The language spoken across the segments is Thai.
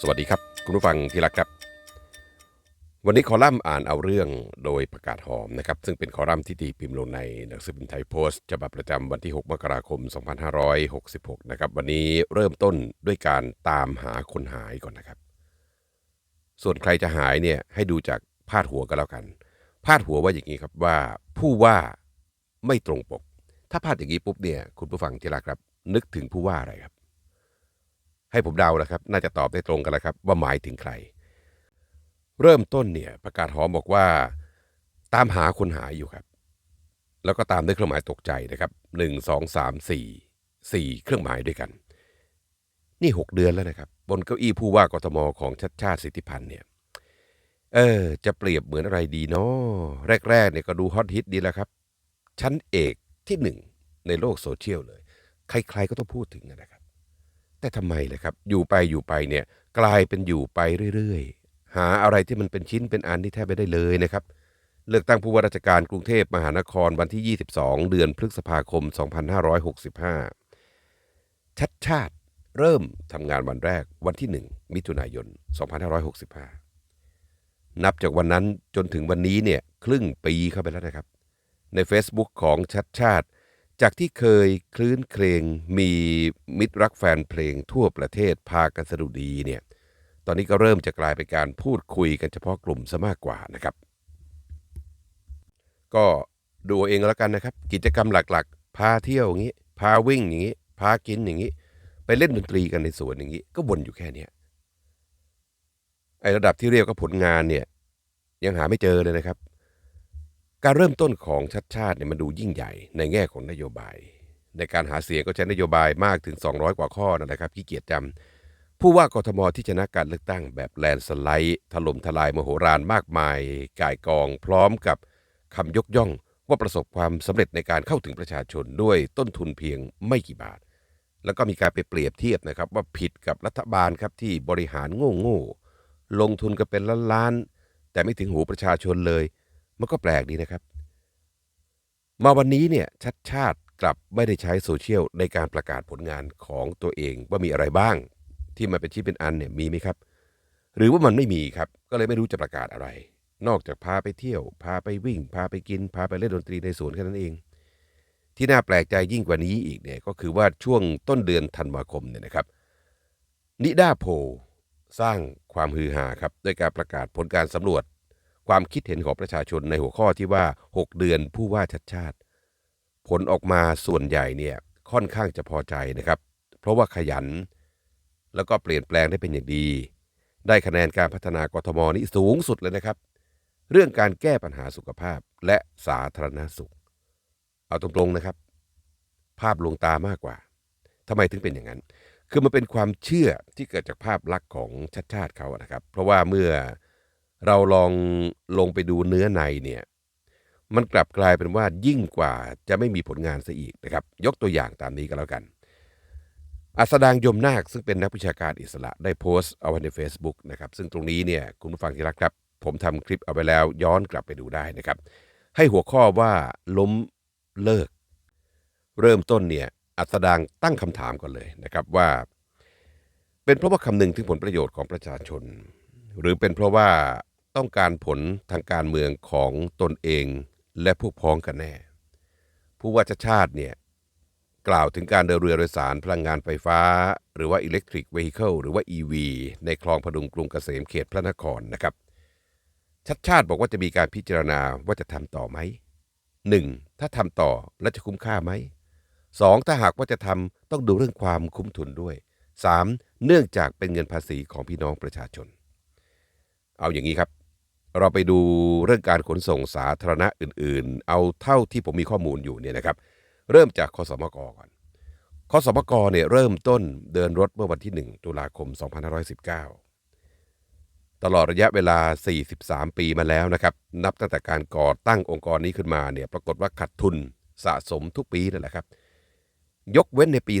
สวัสดีครับ คุณผู้ฟังที่รักครับ วันนี้คอลัมน์อ่านเอาเรื่องโดยประกาศหอมนะครับ ซึ่งเป็นคอลัมน์ที่ตีพิมพ์ลงในหนังสือพิมพ์ไทยโพสต์ฉบับประจำวันที่ 6 มกราคม 2566 นะครับ วันนี้เริ่มต้นด้วยการตามหาคนหายก่อนนะครับ ส่วนใครจะหายเนี่ยให้ดูจากพาดหัวกันแล้วกัน พาดหัวว่าอย่างนี้ครับว่าผู้ว่าไม่ตรงปก ถ้าพาดอย่างนี้ปุ๊บเนี่ยคุณผู้ฟังที่รักครับ นึกถึงผู้ว่าอะไรครับ ให้ผมเดาแล้วครับ น่าจะตอบได้ตรงกันแล้วครับ ว่าหมายถึงใคร เริ่มต้นเนี่ยประกาศหอมบอกว่า ตามหาคนหายอยู่ครับ แล้วก็ตามด้วยเครื่องหมายตกใจนะครับหนึ่งสองสามสี่สี่เครื่องหมายด้วยกัน นี่หกเดือนแล้วนะครับ บนเก้าอี้ผู้ว่ากทมของชัดชาติสิทธิพันธ์เนี่ยเออ จะเปรียบเหมือนอะไรดีเนาะแรกๆเนี่ยก็ดูฮอตฮิตดีแล้วครับ ชั้นเอกที่หนึ่งในโลกโซเชียลเลย ใครๆก็ต้องพูดถึงนะครับ แต่ทำไมเลยครับ อยู่ไปอยู่ไปเนี่ยกลายเป็นอยู่ไปเรื่อยๆ หาอะไรที่มันเป็นชิ้นเป็นอันที่แทบไม่ได้เลยนะครับ เลือกตั้งผู้ว่าราชการกรุงเทพมหานครวันที่ 22 เดือนพฤษภาคม 2565 ชัดชาติเริ่มทำงานวันแรกวันที่ 1 มิถุนายน 2565 นับจากวันนั้นจนถึงวันนี้เนี่ยครึ่งปีเข้าไปแล้วนะครับ ใน Facebook ของชัดชาติ จากที่เคยคลื้นเครงมีมิตรรักแฟนเพลงทั่วประเทศพากันสะดุดีเนี่ย ตอนนี้ก็เริ่มจะกลายเป็นการพูดคุยกันเฉพาะกลุ่มซะมากกว่านะครับ ก็ดูเอาเองแล้วกันนะครับ กิจกรรมหลักๆ พาเที่ยวอย่างนี้ พาวิ่งอย่างนี้ พากินอย่างนี้ ไปเล่นดนตรีกันในสวนอย่างนี้ ก็วนอยู่แค่เนี้ยไอระดับที่เรียกว่าผลงานเนี่ย ยังหาไม่เจอเลยนะครับ การเริ่มต้นของชัดชาติเนี่ยมันดูยิ่งใหญ่ในแง่ของนโยบาย ในการหาเสียงก็ใช้นโยบายมากถึง 200 กว่าข้อนะครับขี้เกียจจำผู้ว่ากทมที่ชนะการเลือกตั้งแบบแลนสไลด์ถล่มทลายมโหฬารมากมาย ก่ายกอง พร้อมกับคำยกย่องว่าประสบความสำเร็จในการเข้าถึงประชาชนด้วยต้นทุนเพียงไม่กี่บาท แล้วก็มีการไปเปรียบเทียบนะครับว่าผิดกับรัฐบาลครับที่บริหารโง่ๆลงทุนกันเป็นล้านๆแต่ไม่ถึงหูประชาชนเลย มันก็แปลกดีนะครับ มาวันนี้เนี่ยชัดชาติกลับไม่ได้ใช้โซเชียลในการประกาศผลงานของตัวเองว่ามีอะไรบ้าง ที่มันเป็นชิ้นเป็นอันเนี่ยมีไหมครับ หรือว่ามันไม่มีครับ ก็เลยไม่รู้จะประกาศอะไร นอกจากพาไปเที่ยว พาไปวิ่ง พาไปกิน พาไปเล่นดนตรีในสวนแค่นั้นเอง ที่น่าแปลกใจยิ่งกว่านี้อีกเนี่ยก็คือว่าช่วงต้นเดือนธันวาคมเนี่ยนะครับ นิดาโพลสร้างความฮือฮาครับด้วยการประกาศผลการสำรวจ ความคิดเห็นของประชาชนในหัวข้อที่ว่า 6 เดือนผู้ว่าชัดชาติ ผลออกมาส่วนใหญ่เนี่ยค่อนข้างจะพอใจนะครับ เพราะว่าขยัน แล้วก็เปลี่ยนแปลงได้เป็นอย่างดี ได้คะแนนการพัฒนากทมนี่สูงสุดเลยนะครับ เรื่องการแก้ปัญหาสุขภาพและสาธารณสุข เอาตรงๆนะครับ ภาพลวงตามากกว่าทำไมถึงเป็นอย่างนั้น คือมันเป็นความเชื่อที่เกิดจากภาพลักษณ์ของชาติชาติเขาอะนะครับ เพราะว่าเมื่อ เราลองลงไปดูเนื้อในเนี่ย มันกลับกลายเป็นว่ายิ่งกว่าจะไม่มีผลงานซะอีกนะครับ ยกตัวอย่างตามนี้ก็แล้วกัน อัสดางยมนาคซึ่งเป็นนักวิชาการอิสระได้โพสต์เอาไว้ใน Facebook นะครับ ซึ่งตรงนี้เนี่ยคุณผู้ฟังที่รักครับ ผมทำคลิปเอาไว้แล้วย้อนกลับไปดูได้นะครับ ให้หัวข้อว่าล้มเลิก เริ่มต้นเนี่ยอัสดางตั้งคำถามก่อนเลยนะครับว่า เป็นเพราะว่าคำนึงถึงผลประโยชน์ของประชาชน หรือเป็นเพราะว่า ต้องการผลทางการเมืองของตนเองและพวกพ้องกันแน่ ผู้ว่าชาชาติเนี่ยกล่าวถึงการเดินเรือโดยสารพลังงานไฟฟ้า หรือว่า Electric Vehicle หรือว่า EV ในคลองพดุงกรุงเกษมเขตพระนครนะครับ ชัดชาติบอกว่าจะมีการพิจารณาว่าจะทำต่อไหม 1. ถ้าทำต่อแล้วจะคุ้มค่าไหม 2. ถ้าหากว่าจะทำต้องดูเรื่องความคุ้มทุนด้วย 3. เนื่องจากเป็นเงินภาษีของพี่น้องประชาชน เอาอย่างนี้ครับ เราไปดูเรื่องการขนส่งสาธารณะอื่นๆ เอาเท่าที่ผมมีข้อมูลอยู่เนี่ยนะครับ เริ่มจากคสมกก่อนคสมกเนี่ยเริ่มต้นเดินรถเมื่อวันที่ 1 ตุลาคม 2519 ตลอดระยะเวลา 43 ปีมาแล้วนะครับ นับตั้งแต่การก่อตั้งองค์กรนี้ขึ้นมาเนี่ยปรากฏว่าขาดทุนสะสมทุกปีนั่นแหละครับ ยกเว้นในปี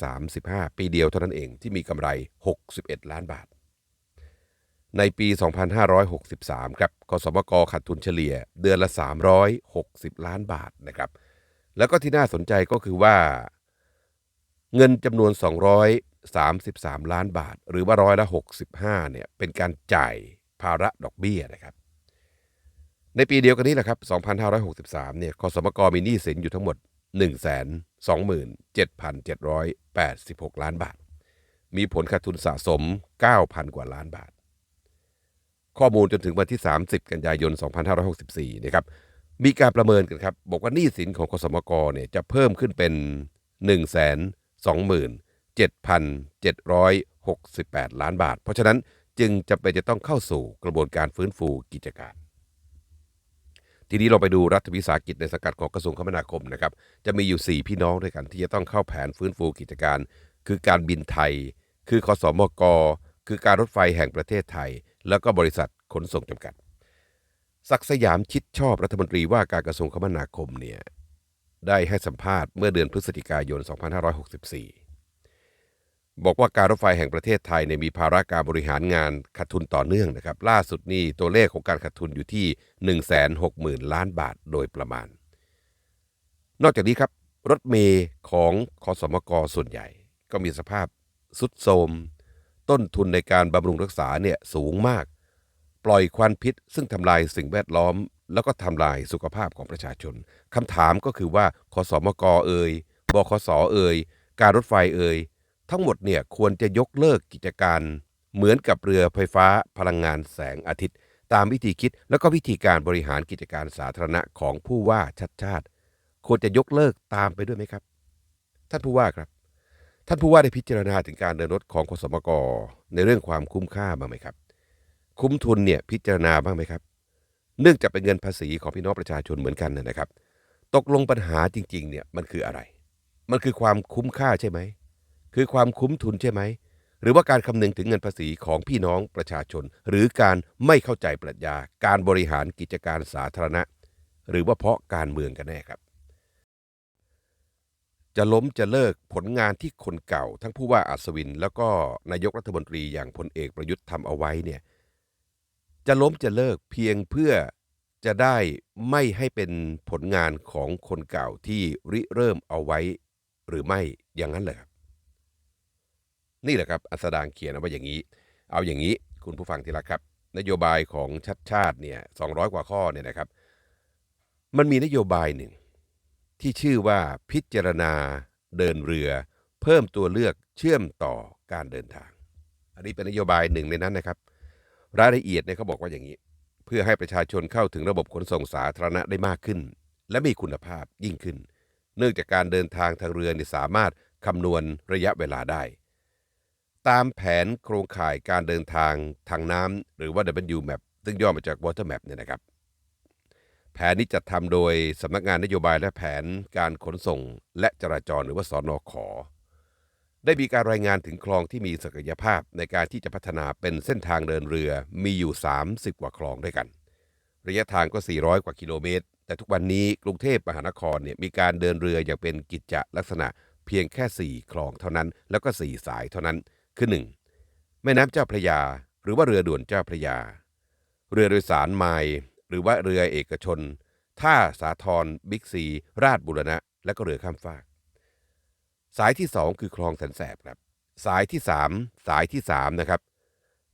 2535 ปีเดียวเท่านั้นเองที่มีกำไร 61 ล้านบาท ในปี 2563 ครับกสมกขาดทุนเฉลี่ยเดือนละ 360 ล้านบาทนะครับ แล้วก็ที่น่าสนใจก็คือว่า เงินจำนวน33 ล้านบาท หรือว่าร้อยละ 65 เนี่ย เป็นการจ่ายภาระดอกเบี้ยนะครับ ในปีเดียวกันนี้แหละครับ 2563 เนี่ยคสมกมีหนี้สินอยู่ทั้งหมด127,786 ล้านบาท มีผลขาดทุนสะสม 9,000 กว่าล้านบาท ข้อมูลจนถึงวันที่ 30 กันยายน 2564 นะครับ มีการประเมินกันครับ บอกว่าหนี้สินของคสมกเนี่ยจะเพิ่มขึ้นเป็น 127,768 ล้านบาท เพราะฉะนั้นจึงจำเป็นจะต้องเข้าสู่กระบวนการฟื้นฟูกิจการ ทีนี้เราไปดูรัฐวิสาหกิจในสังกัดของกระทรวงคมนาคมนะครับ จะมีอยู่ 4 พี่น้องด้วยกัน ที่จะต้องเข้าแผนฟื้นฟูกิจการ คือการบินไทย คือคสมกคือการรถไฟแห่งประเทศไทย แล้วก็บริษัทขนส่งจำกัด ศักสยามชิดชอบรัฐมนตรีว่าการกระทรวงคมนาคมเนี่ยได้ให้สัมภาษณ์เมื่อเดือนพฤศจิกายน 2564 บอกว่าการรถไฟแห่งประเทศไทยเนี่ยมีภาระการบริหารงานขาดทุนต่อเนื่องนะครับ ล่าสุดนี่ตัวเลขของการขาดทุนอยู่ที่ 160,000 ล้านบาทโดยประมาณ นอกจากนี้ครับ รถเมย์ของคอสมกส่วนใหญ่ ก็มีสภาพสุดโทรม ต้นทุนในการบำรุงรักษาเนี่ยสูงมาก ปล่อยควันพิษ ซึ่งทำลายสิ่งแวดล้อม แล้วก็ทำลายสุขภาพของประชาชนคำถามก็คือว่าคสมกเอ่ยบคสเอ่ยการรถไฟเอ่ยทั้งหมดเนี่ยควรจะยกเลิกกิจการ เหมือนกับเรือไฟฟ้าพลังงานแสงอาทิตย์ ตามวิธีคิดแล้วก็วิธีการบริหารกิจการสาธารณะของผู้ว่าชัดชาติ ควรจะยกเลิกตามไปด้วยไหมครับ ท่านผู้ว่าครับ ท่านผู้ว่าได้พิจารณาถึงการเดินรถของคสมกในเรื่องความคุ้มค่าบ้างไหมครับ คุ้มทุนเนี่ยพิจารณาบ้างไหมครับ เนื่องจากเป็นเงินภาษีของพี่น้องประชาชนเหมือนกันนะครับ ตกลงปัญหาจริง ๆ เนี่ยมันคืออะไร มันคือความคุ้มค่าใช่ไหม คือความคุ้มทุนใช่ไหม หรือว่าการคำนึงถึงเงินภาษีของพี่น้องประชาชน หรือการไม่เข้าใจปรัชญา การบริหารกิจการสาธารณะ หรือว่าเพราะการเมืองกันแน่ครับ จะล้มจะเลิกผลงานที่คนเก่า ทั้งผู้ว่าอัศวิน แล้วก็นายกรัฐมนตรีอย่างพลเอกประยุทธ์ทำเอาไว้เนี่ยจะล้มจะเลิกเพียงเพื่อจะได้ไม่ให้เป็นผลงานของคนเก่าที่ริเริ่มเอาไว้ หรือไม่อย่างนั้นเลยครับนี่แหละครับอัสดางเขียนเอาไว้อย่างนี้ เอาอย่างนี้คุณผู้ฟังที่รักครับ นโยบายของชัดชาติเนี่ย200กว่าข้อเนี่ยนะครับ มันมีนโยบายหนึ่ง ที่ชื่อว่าพิจารณาเดินเรือ เพิ่มตัวเลือกเชื่อมต่อการเดินทาง อันนี้เป็นนโยบายหนึ่งในนั้นนะครับ รายละเอียดเนี่ยเขาบอกว่าอย่างนี้ เพื่อให้ประชาชนเข้าถึงระบบขนส่งสาธารณะได้มากขึ้น และมีคุณภาพยิ่งขึ้น เนื่องจากการเดินทางทางเรือเนี่ยสามารถคำนวณระยะเวลาได้ ตามแผนโครงข่ายการเดินทางทางน้ำหรือว่า WMAP ซึ่งย่อมาจาก Water Map เนี่ยนะครับ แผนนี้จัดทำโดยสำนักงานนโยบายและแผนการขนส่งและจราจรหรือว่าสอนอขอ ได้มีการรายงานถึงคลองที่มีศักยภาพในการที่จะพัฒนาเป็นเส้นทางเดินเรือมีอยู่ 30 กว่าคลองด้วยกัน ระยะทางก็ 400 กว่ากิโลเมตร แต่ทุกวันนี้กรุงเทพมหานครเนี่ยมีการเดินเรืออย่างเป็นกิจจลักษณะเพียงแค่ 4 คลองเท่านั้น แล้วก็ 4 สายเท่านั้น คือ 1. แม่น้ำเจ้าพระยา หรือว่าเรือด่วนเจ้าพระยา เรือโดยสารไมล์ หรือว่าเรือเอกชน ท่าสาทรบิ๊กซี ราชบุรณะ และก็เรือข้ามฟาก สายที่ 2 คือคลองแสนแสบครับ สายที่ 3 สายที่3นะครับ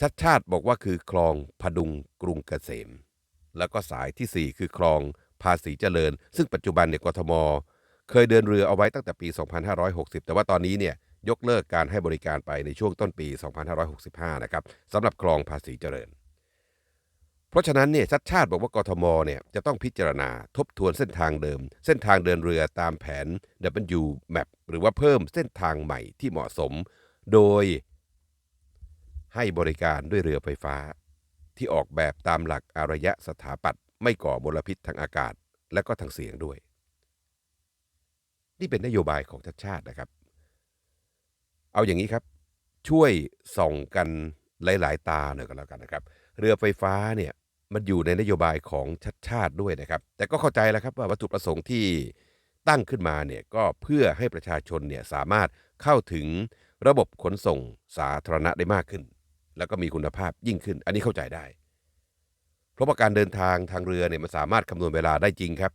ชัดชาติบอกว่าคือคลองพดุงกรุงเกษม แล้วก็สายทีสี่ 4 คือคลองภาษีเจริญ ซึ่งปัจจุบันเนี่ยกทม เคยเดินเรือเอาไว้ตั้งแต่ปี 2560 แต่ว่าตอนนี้เนี่ยยกเลิกการให้บริการไปในช่วงต้นปี 2565 นะครับสำหรับคลองภาษีเจริญ เพราะฉะนั้นเนี่ยชัดชาติบอกว่ากทมเนี่ยจะต้องพิจารณาทบทวนเส้นทางเดิม เส้นทางเดินเรือตามแผน W Map หรือว่าเพิ่มเส้นทางใหม่ที่เหมาะสม โดยให้บริการด้วยเรือไฟฟ้า ที่ออกแบบตามหลักอารยะสถาปัตย์ไม่ก่อมลพิษทางอากาศและก็ทางเสียงด้วย นี่เป็นนโยบายของชัดชาตินะครับ เอาอย่างนี้ครับ ช่วยส่องกันหลาย ๆ ตาหน่อยก็แล้วกันนะครับ เรือไฟฟ้าเนี่ย มันอยู่ในนโยบายของชัดชาติด้วยนะครับ แต่ก็เข้าใจแล้วครับว่าวัตถุประสงค์ที่ตั้งขึ้นมาเนี่ยก็เพื่อให้ประชาชนเนี่ยสามารถเข้าถึงระบบขนส่งสาธารณะได้มากขึ้น แล้วก็มีคุณภาพยิ่งขึ้น อันนี้เข้าใจได้ เพราะว่าการเดินทางทางเรือเนี่ยมันสามารถคำนวณเวลาได้จริงครับ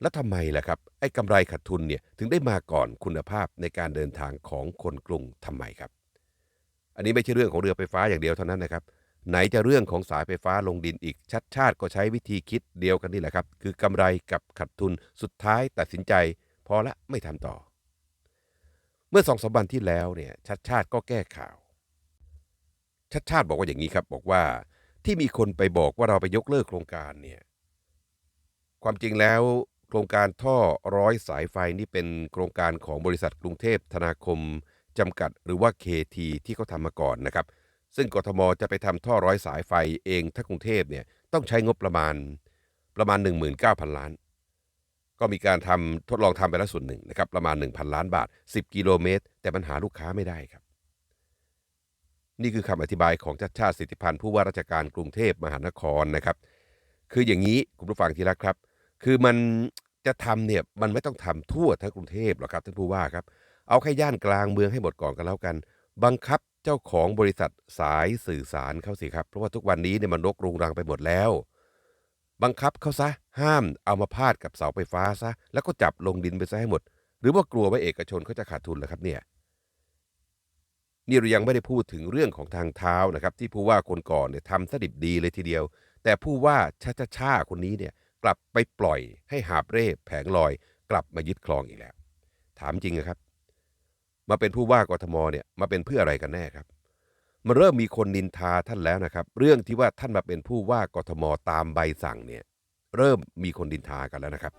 แล้วทำไมล่ะครับไอ้กำไรขาดทุนเนี่ยถึงได้มาก่อนคุณภาพในการเดินทางของคนกรุงทำไมครับ อันนี้ไม่ใช่เรื่องของเรือไฟฟ้าอย่างเดียวเท่านั้นนะครับ ไหนจะเรื่องของสายไฟฟ้าลงดินอีกชัดชาติก็ใช้วิธีคิดเดียวกันนี่แหละครับ คือกำไรกับขัดทุนสุดท้ายตัดสินใจ พอละไม่ทำต่อ เมื่อสองสามวันที่แล้วเนี่ยชัดชาติก็แก้ข่าว ชัดชาติบอกว่าอย่างนี้ครับบอกว่าที่มีคนไปบอกว่าเราไปยกเลิกโครงการเนี่ยความจริงแล้วโครงการท่อร้อยสายไฟนี่เป็นโครงการของบริษัทกรุงเทพธนาคมจำกัดหรือว่า KT ที่เขาทำมาก่อนนะครับ ซึ่งกทมจะไปทำท่อร้อยสายไฟเองถ้ากรุงเทพเนี่ยต้องใช้งบประมาณประมาณ 19,000 ล้าน ก็มีการทำทดลองทำไปแล้วส่วนหนึ่งนะครับประมาณ 1,000 ล้านบาท 10 กิโลเมตร แต่ปัญหาลูกค้าไม่ได้ครับ นี่คือคำอธิบายของชัดชาติสิทธิพันธ์ผู้ว่าราชการกรุงเทพมหานครนะครับ คืออย่างนี้คุณผู้ฟังที่รักครับ คือมันจะทำเนี่ยมันไม่ต้องทำทั่วทั้งกรุงเทพหรอกครับท่านผู้ว่าครับเอาแค่ย่านกลางเมืองให้หมดก่อนกันแล้วกัน บังคับ เจ้าของบริษัทสายสื่อสารเขาสิครับ เพราะว่าทุกวันนี้เนี่ยมันรกรุงรังไปหมดแล้ว บังคับเขาซะห้ามเอามาพาดกับเสาไฟฟ้าซะ แล้วก็จับลงดินไปซะให้หมด หรือว่ากลัวว่าเอกชนเขาจะขาดทุนเหรอครับเนี่ยนี่เรายังไม่ได้พูดถึงเรื่องของทางเท้านะครับ ที่ผู้ว่าคนก่อนเนี่ยทำสดิบดีเลยทีเดียว แต่ผู้ว่าชาชาชาคนนี้เนี่ยกลับไปปล่อยให้หาบเร่แผงลอย กลับมายึดคลองอีกแล้ว ถามจริงนะครับ มาเป็นผู้ว่ากทมเนี่ยมาเป็นเพื่ออะไรกันแน่ครับ มันเริ่มมีคนนินทาท่านแล้วนะครับ เรื่องที่ว่าท่านมาเป็นผู้ว่ากทมตามใบสั่งเนี่ยเริ่มมีคนดินทากันแล้วนะครับ